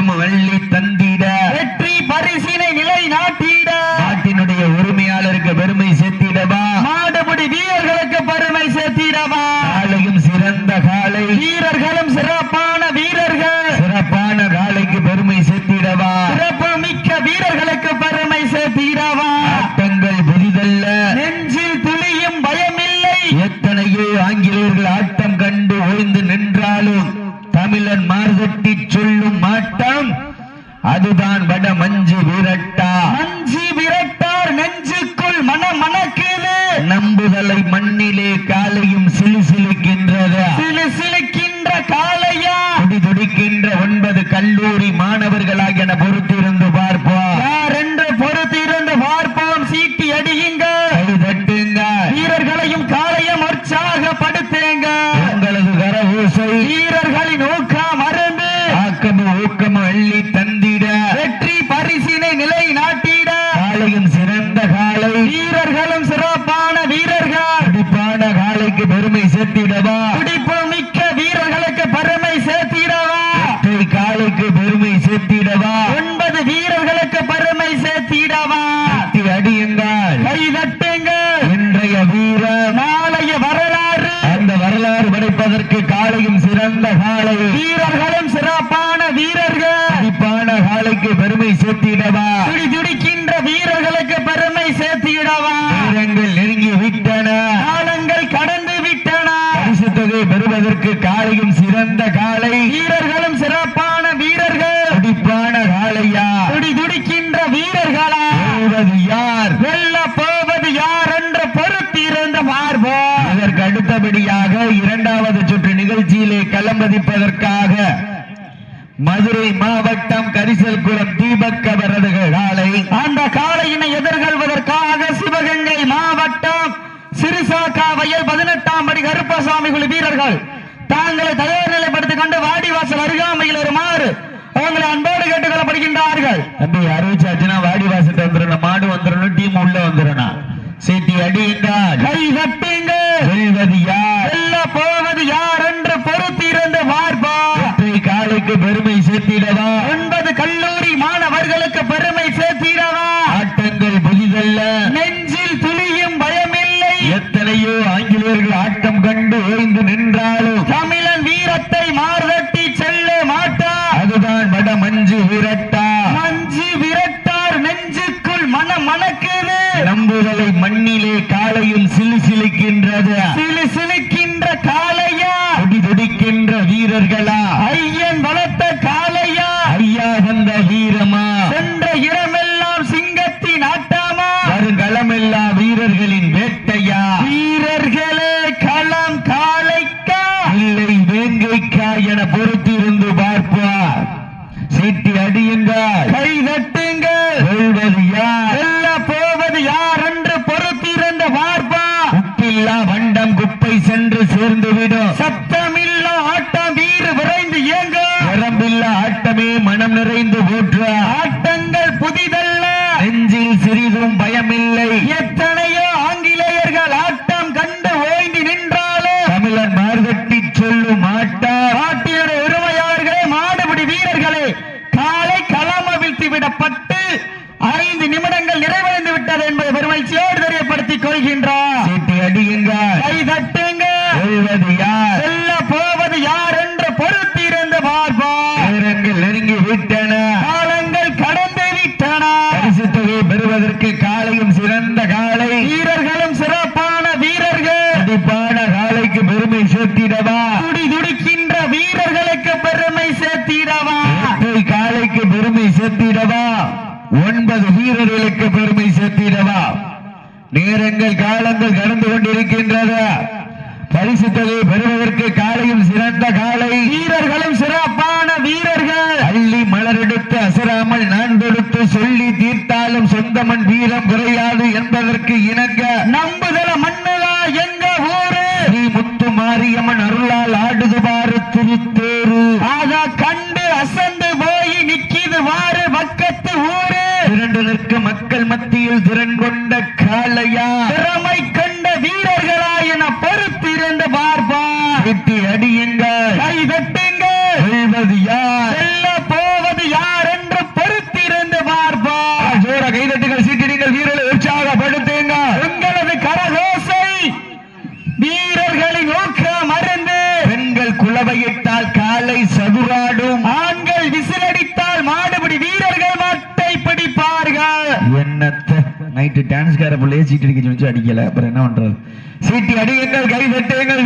ஆக்கமும் ஊக்கமும் வெள்ளி தந்திட வெற்றி பரிசினை நிலை நாட்டிட நாட்டினுடைய உரிமையாளருக்கு பெருமை சேர்த்திடவா மாடுபிடி வீரர்களுக்கு பெருமை சேர்த்திடவா காலையும் சிறந்த காலை வீரர்களும் சிறப்பான வீரர்கள் சிறப்பான காலைக்கு பெருமை சேர்த்திடவா சிறப்பு மிக்க வீரர்களுக்கு பெருமை சேர்த்திடவா ஆட்டங்கள் புதிதல்ல நெஞ்சில் துளியும் பயமில்லை எத்தனையோ ஆங்கிலேயர்கள் ஆட்டம் கண்டு ஓய்ந்து நின்றாலும் தமிழன் மார்கட்டி சொல்லும் ஆட்டம் அதுதான் வட மஞ்சு விரட்டா. மஞ்சி விரட்டார் நெஞ்சுக்குள் மன மணக்குது நம்புதலை மண்ணிலே காலையும் சிலுசிலுக்கின்றது. சிலு சிலுக்கின்ற காளையா. துடி துடிக்கின்ற ஒன்பது கல்லூரி மாணவர்களாக என பொறுத்திருந்து பார்ப்போம். யார் என்று பொறுத்திருந்து பார்ப்போம் சீட்டி அடியுங்க. தட்டுங்க. வீரர்களையும் காளையும் உற்சாகப்படுத்துங்க உங்களது கர ஊசை வீரர்களின் ஊக்கம் மருந்து ஆக்கமும் ஊக்கமும் அள்ளி தந்திட வெற்றி பரிசினை நிலை நாட்டிட காலையும் சிறந்த காலை வீரர்களும் சிறப்பான வீரர்கள் துடிப்பான காலைக்கு பெருமை சேர்த்திடவா துடிப்பு மிக்க வீரர்களுக்கு பெருமை சேர்த்திடவா ஒற்றை காலைக்கு பெருமை சேர்த்திடவா ஒன்பது வீரர்களுக்கு பெருமை சேர்த்திடவா தட்டி அடியுங்கள் கை தட்டுங்க இன்றைய வீரர் நாளைய வரலாறு அந்த வரலாறு படைப்பதற்கு காலையும் சிறந்த காலை வீரர்களும் சிறப்பான வீரர்கள் துடிப்பான காலைக்கு பெருமை சேர்த்திடவா துடி துடிக்கின்ற வீரர்களுக்கு பெருமை சேர்த்திடவா நேரங்கள் நெருங்கி விட்டன காலங்கள் கடந்து விட்டன பரிசு தொகை பெறுவதற்கு காலையும் சிறந்த காலை வீரர்களும் சிறப்பான வீரர்கள். துடிப்பான காலையா துடி துடிக்கின்ற வீரர்களா யார்? வெல்ல போவது யார் என்று பொறுத்திருந்து பார்ப்போம் அதற்கு அடுத்தபடியாக இரண்டாவது சுற்று நிகழ்ச்சியிலே களம்பதிப்பதற்காக மதுரை மாவட்டம் கரிசல் குளம் தீபக் அவரது காலை அந்த காளையினை எதிர்கொள்வதற்காக சிவகங்கை மாவட்டம் சிறுசாக்கா வயல் பதினெட்டாம் படி கருப்பசாமி குழு வீரர்கள் தாங்களை தயார் வாடிவாசல் அருகாமையில் வருமாறு அவங்களை அன்போடு கேட்டுக் கொள்ளப்படுகின்றார்கள் தம்பி அறிவிச்சாச்சுன்னா வாடி வாசட்டு வந்துடணும் மாடு வந்துடணும் டீம் உள்ள வந்துடணும் சீட்டி அடியுங்கள் கை கட்டுங்க. வெல்வது யார்? வெல்ல போவது யார் என்று பொறுத்திருந்து பார்ப்போம். ஒற்றை காலைக்கு பெருமை சேர்த்திடவா? ஒன்பது கல்லூரி மாணவர்களுக்கு பெருமை சேர்த்திடவா? ஆட்டங்கள் புதிதல்ல. நெஞ்சில் துளியும் பயமில்லை. எத்தனையோ ஆங்கிலேயர்கள் ஆட்டம் கண்டு ஓய்ந்து நின்றாலும் தமிழன் வீரத்தை மார்தட்டி செல்ல மாட்டார் அதுதான் வட மஞ்சு விரட்டா. மஞ்சு விரட்டார் நெஞ்சுக்குள் மன மணக்குது நம்புதலை மண்ணிலே காலையும் சிலுசிலுக்கின்றது. சிலு சிலுக்கின்ற காளையா? துடி துடிக்கின்ற வீரர்களா? ஐயன் வளர்த்த காளையா? ஐயா வந்த வீரமா சென்ற இடமெல்லாம் சிங்கத்தின் ஆட்டாமா வருங்களமெல்லா வீரர்களின் வேட்டையா வீரர்களே களம் காளைக்கா இல்லை வேங்கைக்கா என பொறுத்திருந்து பார்ப்பார் சீட்டி அடியுங்கள் கை தட்டுங்க வெல்வது யார் வெல்ல போவது யார் என்று பொறுத்திருந்த பார்ப்பா உப்பில்லா வண்டம் குப்பை சென்று சேர்ந்துவிடும் சத்தமில்லா ஆட்டம் வீறு விரைந்து இயங்க வரம்பில்லா ஆட்டமே மனம் நிறைந்து போற்ற ஆட்டங்கள் புதிதல்ல நெஞ்சில் சிறிதும் இல்லை. எத்தனையோ ஒன்பது வீரர்களுக்கு பெருமை சேர்த்திடவா? நேரங்கள் காலங்கள் கடந்து கொண்டிருக்கிறது மக்கள் மத்தியில் திறன் கொண்ட காளையா? திறமை கண்ட வீரர்களா என பொறுத்திருந்த பார்பா இட்டி அடியுங்கள். கைதட்ட டான்ஸ்கார பிள்ளைய சீட்டு அடிக்க சொல்லி அடிக்கல. அப்புறம் என்ன பண்றாரு சீட்டு அடியுங்கள் கை தட்டுங்கள்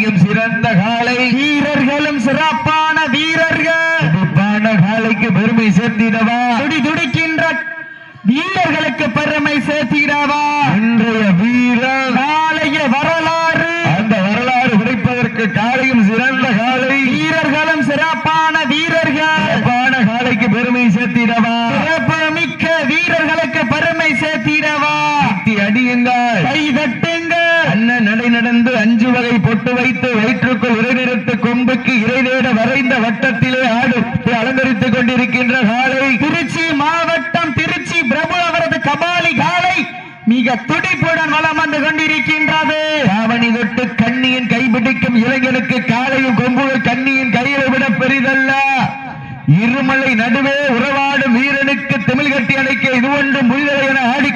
காலையும் சிறந்த காலை வீரர்களும் சிறப்பான வீரர்கள். சிறப்பான காலைக்கு பெருமை சேர்த்திடவா? துடி துடிக்கின்ற வீரர்களுக்கு பெருமை சேர்த்திடவா? இன்றைய வீரர். நாளைய வரலாம் பாம்புக்கு இறைதேட வரைந்த வட்டத்திலே ஆடு அலங்கரித்துக் கொண்டிருக்கின்ற காலை. திருச்சி மாவட்டம் திருச்சி பிரபு அவரது கபாலி காலை மிக துடிப்புடன் வளம் வந்து கொண்டிருக்கின்றது. அவனி தொட்டு கண்ணியின் கைபிடிக்கும் இளைஞனுக்கு காலையும் கொம்புகள் கண்ணியின் கையில விட பெரிதல்ல. இருமலை நடுவே உறவாடும் வீரனுக்கு தமிழ் கட்டி அணைக்க இது ஒன்று முள்ளிலை என ஆடி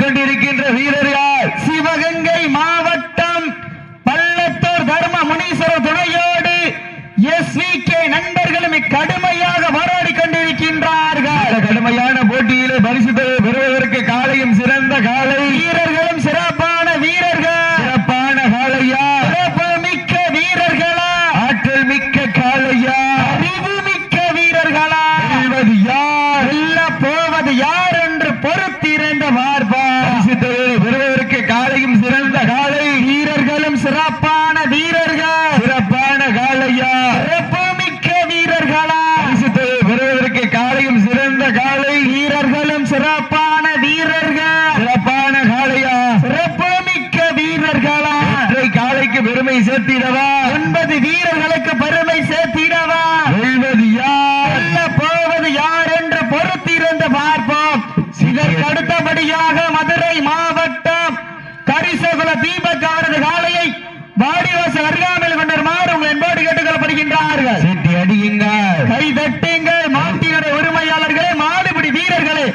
வாருங்கள் சீட்டி அடியுங்கள். கை தட்டுங்கள். மாட்டினுடைய உரிமையாளர்களே மாடுபிடி வீரர்களே.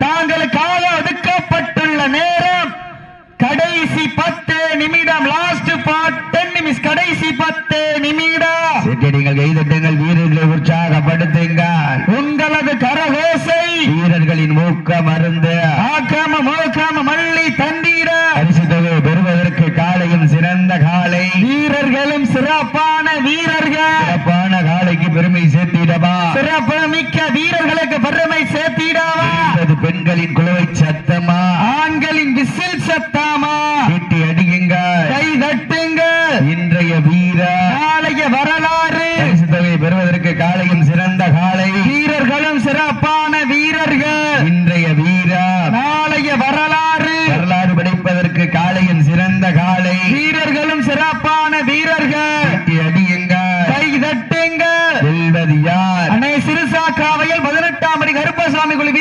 தாங்களுக்காக ஒதுக்கப்பட்டுள்ள நேரம். கடைசி பத்து நிமிடம். லாஸ்ட் பார்ட் டென் கடைசி பத்து நிமிடம். சீட்டடிங்கள் கை தட்டுங்கள். வீரர்களை உற்சாகப்படுத்துங்கள். உங்களது கரகோசை. வீரர்களின் மூக்க மருந்து. ஆக்காம மோக்காம மல்லி தந்தீர அரிசி தொகை பெறுவதற்கு காலையும் சிறந்த காலை. வீரர்களும் சிறப்பான வீரர்கள். சேர்த்திடவா மிக்க வீரர்களுக்கு பெருமை சேர்த்திடவா. பெண்களின் குழுவை சத்தமா ஆண்களின் விசில் சத்தாமா.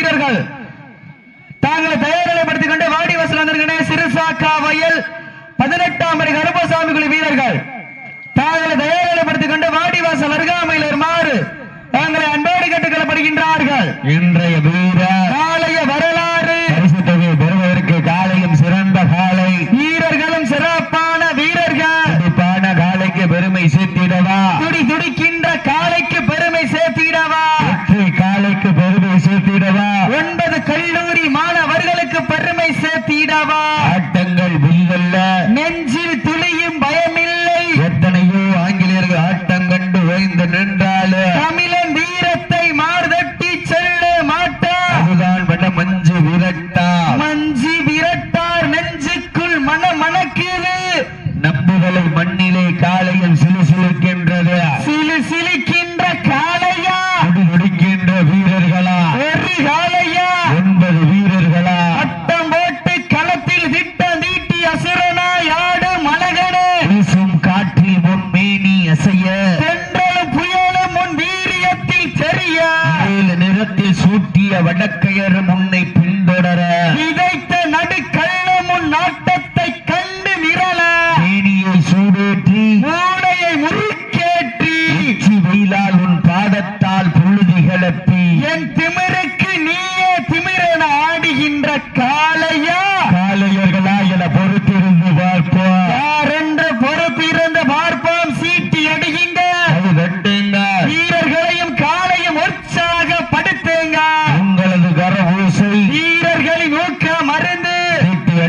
வீரர்கள். தாங்கள் தயார்நிலைப்படுத்திக் கொண்டு வாடி வசூல் வந்திருக்கின்ற சிறுசாக்கா வயல் பதினெட்டாம் அடி கருப்பசாமி வீரர்கள். தாங்களை தயார்நிலைப்படுத்திக் கொண்டு வாடிவாசல் அருகாமையில் வருமாறு தாங்களை அன்போடு கேட்டுக் இன்றைய வீர நாளைய வரலாறு. பரிசுத்தொகை பெறுவதற்கு காலையும் சிறந்த காலை வீரர்களும் சிறப்பான வீரர்கள். துடிப்பான காலைக்கு பெருமை சேர்த்திடவா? துடி துடிக்கின்ற காலைக்கு கல்லூரி மாணவர்களுக்கு பெருமை சேர்த்திடவா ஆட்டங்கள் புதிதல்ல நெஞ்ச வடக்கையர் முன்னே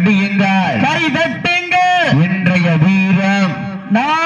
அடியுங்கள் கை தட்டுங்கள். இன்றைய வீரம் நான்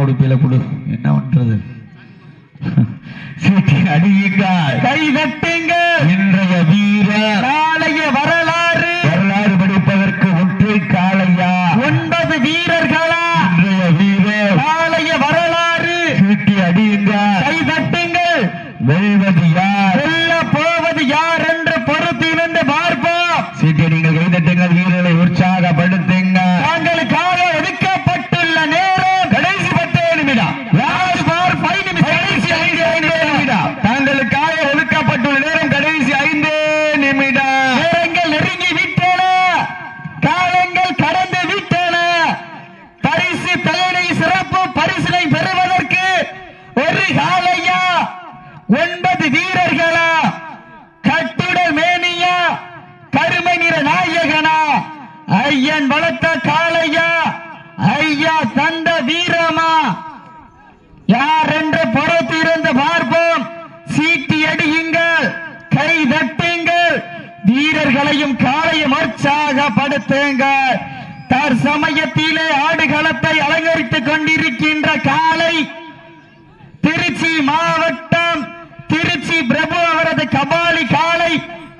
మానవుడు పిలకుడు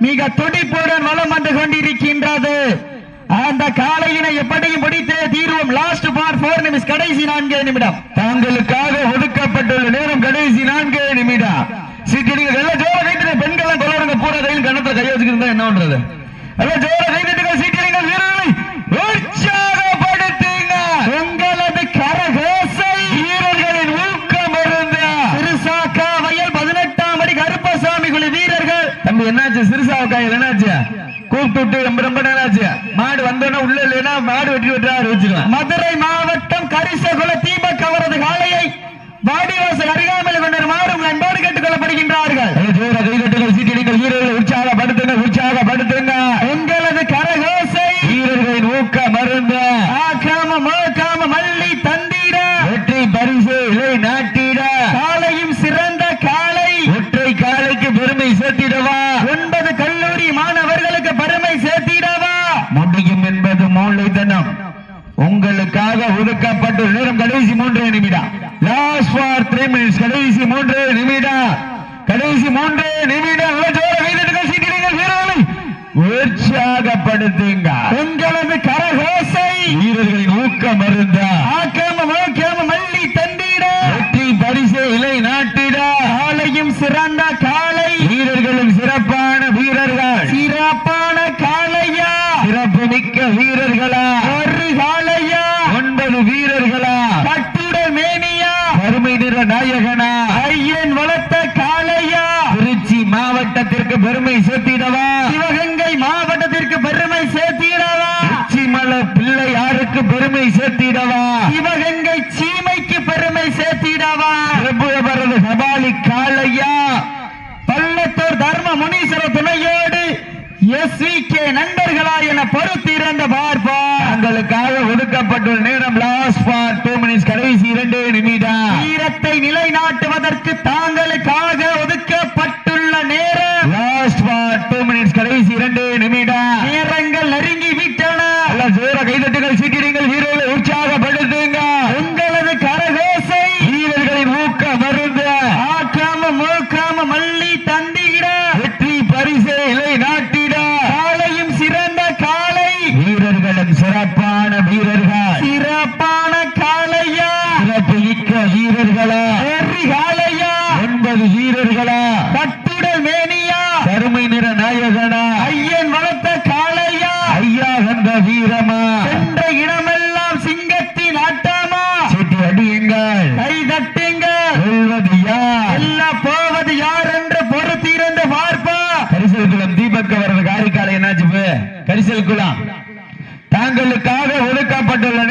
மிக துடிப்புடன் வளம் வந்து கொண்டிருக்கின்றது. அந்த காலையினை எப்படியும் பிடித்தே தீர்வம். லாஸ்ட் பார் போர் நிமிஷம் கடைசி நான்கே நிமிடம். தங்களுக்காக ஒதுக்கப்பட்டுள்ள நேரம் கடைசி நான்கே நிமிடம். சீக்கிரம் எல்லாம் ஜோர கைட்டு பெண்கள் எல்லாம் கொள்ளுங்க பூரா கையில் கணத்துல கையை வச்சுக்கிறதா என்ன பண்றது? எல்லாம் ஜோர கைட்டு சீக்கிரங்கள் வீரர்களை என்னாச்சு? சிறுசாவுக்காய் என்னாச்சு? கூப்பிட்டு ரொம்ப ரொம்ப நேராச்சு மாடு வந்தோன்னா உள்ள இல்லைன்னா மாடு வெட்டி வெட்டுறா வச்சுக்கலாம். மதுரை மாவட்டம் கரிசகுல தீப செகண்ட் நேரம் கடைசி மூன்று நிமிடம். லாஸ்ட் ஃபார் த்ரீ மினிட்ஸ் கடைசி மூன்று நிமிடம். கடைசி மூன்று நிமிடம். உற்சாகப்படுத்துங்க. உங்களது கரகோசை. வீரர்களின் ஊக்கம் இருந்தா சீமைக்கு பெருமை சேர்த்திடவா? சிவகங்கை சீமைக்கு பெருமை சேர்த்திடவா? பிரபுவரது சபாலி காலையா பள்ளத்தூர் தர்ம முனீஸ்வர துணையோடு எஸ் வி கே நண்பர்களா என பொறுத்திருந்த பார்ப்பா தங்களுக்காக ஒதுக்கப்பட்டுள்ள நேரம் லாஸ்ட் ஃபார் டூ மினிட்ஸ் கடைசி இரண்டு நிமிடம். வீரத்தை நிலைநாட்டுவதற்கு தாங்களுக்காக ஒதுக்கப்பட்டுள்ள நேரம் தங்களுக்காக ஒதுக்கப்பட்டுள்ளது